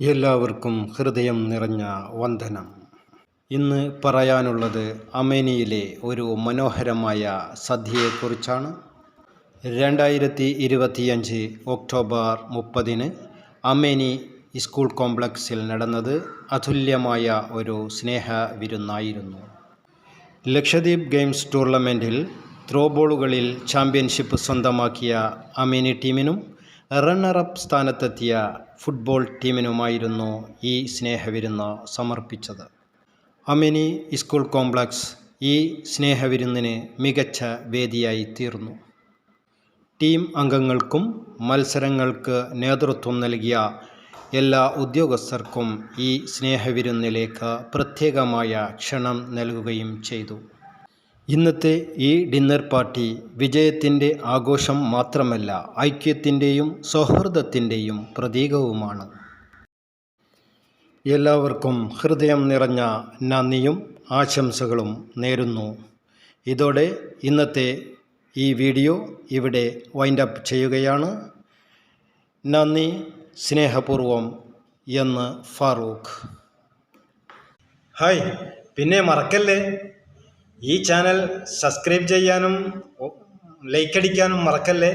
എല്ലാവർക്കും ഹൃദയം നിറഞ്ഞ വന്ദനം. ഇന്ന് പറയാനുള്ളത് അമേനിയിലെ ഒരു മനോഹരമായ സദ്യയെക്കുറിച്ചാണ്. രണ്ടായിരത്തി ഇരുപത്തിയഞ്ച് ഒക്ടോബർ മുപ്പതിന് അമേനി സ്കൂൾ കോംപ്ലക്സിൽ നടന്നത് അതുല്യമായ ഒരു സ്നേഹ വിരുന്നായിരുന്നു ലക്ഷദ്വീപ് ഗെയിംസ് ടൂർണമെന്റിൽ ത്രോബോളുകളിൽ ചാമ്പ്യൻഷിപ്പ് സ്വന്തമാക്കിയ അമേനി ടീമിനും റണ്ണറപ്പ് സ്ഥാനത്തെത്തിയ ഫുട്ബോൾ ടീമിനുമായിരുന്നു ഈ സ്നേഹവിരുന്ന് സമർപ്പിച്ചത്. അമിനി സ്കൂൾ കോംപ്ലക്സ് ഈ സ്നേഹവിരുന്നിന് മികച്ച വേദിയായി തീർന്നു. ടീം അംഗങ്ങൾക്കും മത്സരങ്ങൾക്ക് നേതൃത്വം നൽകിയ എല്ലാ ഉദ്യോഗസ്ഥർക്കും ഈ സ്നേഹവിരുന്നിലേക്ക് പ്രത്യേകമായ ക്ഷണം നൽകുകയും ചെയ്തു. ഇന്നത്തെ ഈ ഡിന്നർ പാർട്ടി വിജയത്തിന്റെ ആഘോഷം മാത്രമല്ല ഐക്യത്തിന്റെയും സൗഹൃദത്തിന്റെയും പ്രതീകവുമാണ്. എല്ലാവർക്കും ഹൃദയം നിറഞ്ഞ നന്ദിയും ആശംസകളും നേരുന്നു. ഇതോടെ ഇന്നത്തെ ഈ വീഡിയോ ഇവിടെ വൈൻഡപ്പ് ചെയ്യുകയാണ്. നന്ദി സ്നേഹപൂർവം എന്ന് ഫാറൂഖ്. ഹായ് പിന്നെ മറക്കല്ലേ? ഈ ചാനൽ സബ്സ്ക്രൈബ് ചെയ്യാനും ലൈക്ക് അടിക്കാനും മറക്കല്ലേ?